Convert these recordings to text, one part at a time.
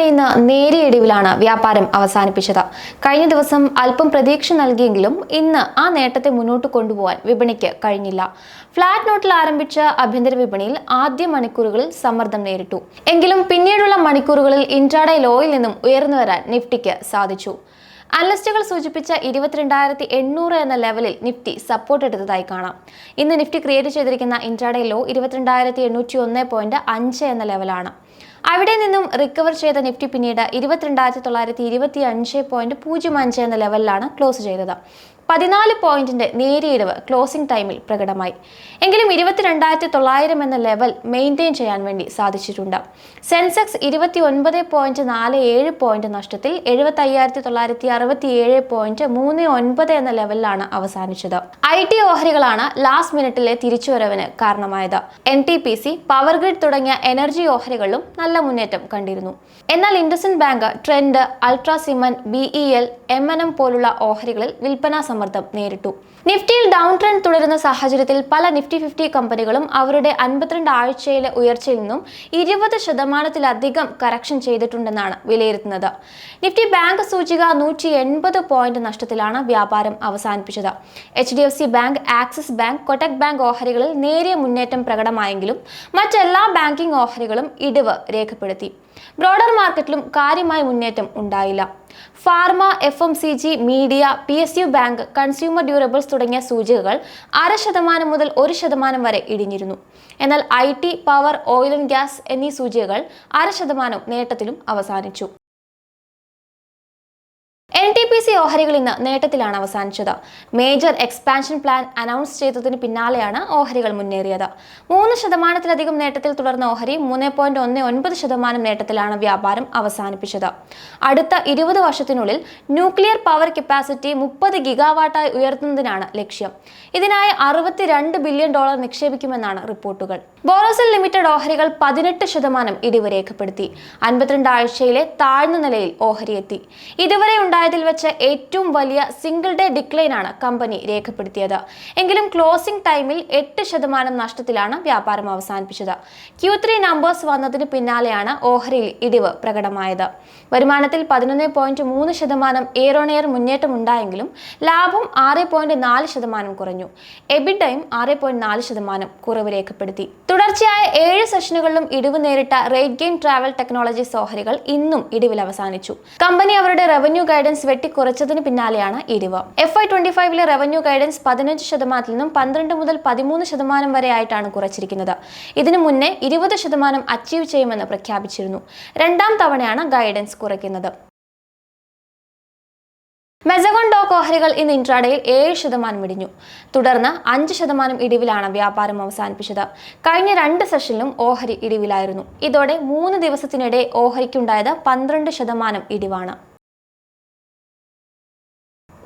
വിപണി ഇന്ന് നേരിയ ഇടിവിലാണ് വ്യാപാരം അവസാനിപ്പിച്ചത്. കഴിഞ്ഞ ദിവസം അല്പം പ്രതീക്ഷ നൽകിയെങ്കിലും ഇന്ന് ആ നേട്ടത്തെ മുന്നോട്ട് കൊണ്ടുപോകാൻ വിപണിക്ക് കഴിഞ്ഞില്ല. ഫ്ലാറ്റ് നോട്ടിൽ ആരംഭിച്ച ആഭ്യന്തര വിപണിയിൽ ആദ്യ മണിക്കൂറുകളിൽ സമ്മർദ്ദം നേരിട്ടു. എങ്കിലും പിന്നീടുള്ള മണിക്കൂറുകളിൽ ഇൻട്രാഡേ ലോയിൽ നിന്നും ഉയർന്നു വരാൻ നിഫ്റ്റിക്ക് സാധിച്ചു. അനലിസ്റ്റുകൾ സൂചിപ്പിച്ച ഇരുപത്തിരണ്ടായിരത്തി എണ്ണൂറ് എന്ന ലെവലിൽ നിഫ്റ്റി സപ്പോർട്ട് എടുത്തതായി കാണാം. ഇന്ന് നിഫ്റ്റി ക്രിയേറ്റ് ചെയ്തിരിക്കുന്ന ഇൻട്രാഡേ ലോ ഇരുപത്തിരണ്ടായിരത്തി എണ്ണൂറ്റി ഒന്ന് പോയിന്റ് അഞ്ച് എന്ന ലെവലാണ്. അവിടെ നിന്നും റിക്കവർ ചെയ്ത നിഫ്റ്റി പിന്നീട് ഇരുപത്തിരണ്ടായിരത്തി തൊള്ളായിരത്തി ഇരുപത്തി അഞ്ച് പോയിന്റ് പൂജ്യം അഞ്ച് എന്ന ലെവലിലാണ് ക്ലോസ് ചെയ്തത്. പതിനാല് പോയിന്റിന്റെ നേരിയ ഇടിവ് ക്ലോസിംഗ് ടൈമിൽ പ്രകടമായി. എങ്കിലും ഇരുപത്തിരണ്ടായിരത്തി തൊള്ളായിരം എന്ന ലെവൽ മെയിന്റെയിൻ ചെയ്യാൻ വേണ്ടി സാധിച്ചിട്ടുണ്ട്. സെൻസെക്സ് ഇരുപത്തി ഒൻപത് പോയിന്റ് നാല് ഏഴ് പോയിന്റ് നഷ്ടത്തിൽ എഴുപത്തി അയ്യായിരത്തി തൊള്ളായിരത്തി അറുപത്തി ഏഴ് പോയിന്റ് മൂന്ന് ഒൻപത് എന്ന ലെവലിലാണ് അവസാനിച്ചത്. ഐ ടി ഓഹരികളാണ് ലാസ്റ്റ് മിനിറ്റിലെ തിരിച്ചുവരവിന് കാരണമായത്. N T P C power grid തുടങ്ങിയ എനർജി ഓഹരികളിലും നല്ല മുന്നേറ്റം കണ്ടിരുന്നു. എന്നാൽ IndusInd bank Trent ultra cement BEL E L M N M പോലുള്ള ഓഹരികളിൽ വിൽപ്പനാ സമ്മർദ്ദം നേരിട്ടു. നിഫ്റ്റിയിൽ ഡൗൺ ട്രെൻഡ് തുടരുന്ന സാഹചര്യത്തിൽ പല നിഫ്റ്റി ഫിഫ്റ്റി കമ്പനികളും അവരുടെ അൻപത്തിരണ്ട് ആഴ്ചയിലെ ഉയർച്ചയിൽ നിന്നും ഇരുപത് ശതമാനത്തിലധികം കറക്ഷൻ ചെയ്തിട്ടുണ്ടെന്നാണ് വിലയിരുത്തുന്നത്. നിഫ്റ്റി ബാങ്ക് സൂചിക നൂറ്റി എൺപത് പോയിന്റ് നഷ്ടത്തിലാണ് വ്യാപാരം അവസാനിപ്പിച്ചത്. H D F C bank Axis bank Kotak bank ഓഹരികളിൽ നേരിയ മുന്നേറ്റം പ്രകടമായെങ്കിലും മറ്റെല്ലാ ബാങ്കിംഗ് ഓഹരികളും ഇടിവ് രേഖപ്പെടുത്തി. ബ്രോഡർ മാർക്കറ്റിലും കാര്യമായ മുന്നേറ്റം ഉണ്ടായില്ല. Pharma F M C G media P S U bank consumer durables തുടങ്ങിയ സൂചികകൾ അര ശതമാനം മുതൽ ഒരു ശതമാനം വരെ ഇടിഞ്ഞിരുന്നു. എന്നാൽ I T power oil and gas എന്നീ സൂചികകൾ അര ശതമാനം നേട്ടത്തിലും അവസാനിച്ചു. പി സി ഓഹരികൾ ഇന്ന് നേട്ടത്തിലാണ് അവസാനിച്ചത്. മേജർ എക്സ്പാൻഷൻ പ്ലാൻ അനൗൺസ് ചെയ്തതിന് പിന്നാലെയാണ് ഓഹരികൾ മുന്നേറിയത്. മൂന്ന് ശതമാനത്തിലധികം നേട്ടത്തിൽ തുടർന്ന ഓഹരി മൂന്ന് പോയിന്റ് ഒന്ന് ഒൻപത് ശതമാനം നേട്ടത്തിലാണ് വ്യാപാരം അവസാനിപ്പിച്ചത്. അടുത്ത ഇരുപത് വർഷത്തിനുള്ളിൽ ന്യൂക്ലിയർ പവർ കപ്പാസിറ്റി മുപ്പത് ഗിഗാവാട്ടായി ഉയർത്തുന്നതിനാണ് ലക്ഷ്യം. ഇതിനായി അറുപത്തിരണ്ട് ബില്യൺ ഡോളർ നിക്ഷേപിക്കുമെന്നാണ് റിപ്പോർട്ടുകൾ. ബോറോസിൽ ലിമിറ്റഡ് ഓഹരികൾ പതിനെട്ട് ശതമാനം ഇടിവ് രേഖപ്പെടുത്തി. അൻപത്തിരണ്ട് ആഴ്ചയിലെ താഴ്ന്ന നിലയിൽ ഓഹരി എത്തി ഇതുവരെ ഉണ്ടായതിൽ വെച്ച് ഏറ്റവും വലിയ സിംഗിൾ ഡേ ഡിക്ലൈൻ ആണ് കമ്പനി രേഖപ്പെടുത്തിയത്. എങ്കിലും ക്ലോസിംഗ് ടൈമിൽ എട്ട് ശതമാനം നഷ്ടത്തിലാണ് വ്യാപാരം അവസാനിപ്പിച്ചത്. ക്യൂ ത്രീ നമ്പേഴ്സ് വന്നതിന് പിന്നാലെയാണ് ഓഹരിയിൽ ഇടിവ് പ്രകടമായത്. വരുമാനത്തിൽ പതിനൊന്ന് പോയിന്റ് മൂന്ന് ശതമാനം എയറോണെയർ മുന്നേറ്റം ഉണ്ടായെങ്കിലും ലാഭം ആറ് പോയിന്റ് നാല് ശതമാനം കുറഞ്ഞു. എബിഡയും ആറ് പോയിന്റ് നാല് ശതമാനം കുറവ് രേഖപ്പെടുത്തി. തുടർച്ചയായ ഏഴ് സെഷനുകളിലും ഇടിവ് നേരിട്ട റേറ്റ് ഗെയിം ട്രാവൽ ടെക്നോളജീസ് ഓഹരികൾ ഇന്നും ഇടിവിൽ അവസാനിച്ചു. കമ്പനി അവരുടെ റവന്യൂ ഗൈഡൻസ് വെട്ടിക്കുറച്ചതിന് പിന്നാലെയാണ് ഇടിവ്. എഫ് ഐ ട്വന്റി ഫൈവിലെ റവന്യൂ ഗൈഡൻസ് പതിനഞ്ച് ശതമാനത്തിൽ നിന്നും പന്ത്രണ്ട് മുതൽ പതിമൂന്ന് ശതമാനം വരെ ആയിട്ടാണ് കുറച്ചിരിക്കുന്നത്. ഇതിനു മുന്നേ ഇരുപത് ശതമാനം അച്ചീവ് ചെയ്യുമെന്ന് പ്രഖ്യാപിച്ചിരുന്നു. രണ്ടാം തവണയാണ് ഗൈഡൻസ് കുറയ്ക്കുന്നത്. മെസഗോൺ ഡോക്ക് ഓഹരികൾ ഇന്ന് ഇൻട്രാഡേയിൽ ഏഴ് ശതമാനം ഇടിഞ്ഞു. തുടർന്ന് അഞ്ച് ശതമാനം ഇടിവിലാണ് വ്യാപാരം അവസാനിപ്പിച്ചത്. കഴിഞ്ഞ രണ്ട് സെഷനിലും ഓഹരി ഇടിവിലായിരുന്നു. ഇതോടെ മൂന്ന് ദിവസത്തിനിടെ ഓഹരിക്കുണ്ടായത് പന്ത്രണ്ട് ശതമാനം ഇടിവാണ്.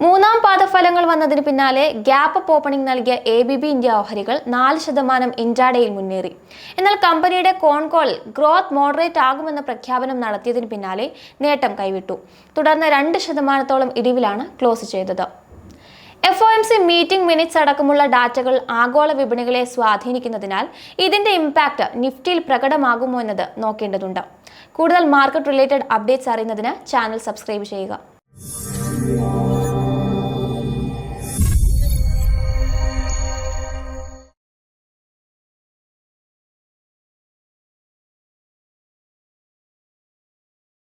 മൂന്നാം പാദ ഫലങ്ങൾ വന്നതിന് പിന്നാലെ ഗ്യാപ്പ് അപ്പ് ഓപ്പണിംഗ് നൽകിയ എ ബി ബി ഇന്ത്യ ഓഹരികൾ നാല് ശതമാനം ഇൻട്രാഡേയിൽ മുന്നേറി. എന്നാൽ കമ്പനിയുടെ കോൺകോൾ ഗ്രോത്ത് മോഡറേറ്റ് ആകുമെന്ന പ്രഖ്യാപനം നടത്തിയതിന് പിന്നാലെ നേട്ടം കൈവിട്ടു. തുടർന്ന് രണ്ട് ശതമാനത്തോളം ഇടിവിലാണ് ക്ലോസ് ചെയ്തത്. F O M C meeting minutes അടക്കമുള്ള ഡാറ്റകൾ ആഗോള വിപണികളെ സ്വാധീനിക്കുന്നതിനാൽ ഇതിന്റെ ഇമ്പാക്റ്റ് നിഫ്റ്റിയിൽ പ്രകടമാകുമോ എന്നത് നോക്കേണ്ടതുണ്ട്. കൂടുതൽ മാർക്കറ്റ് റിലേറ്റഡ് അപ്ഡേറ്റ്സ് അറിയുന്നതിന് ചാനൽ സബ്സ്ക്രൈബ് ചെയ്യുക.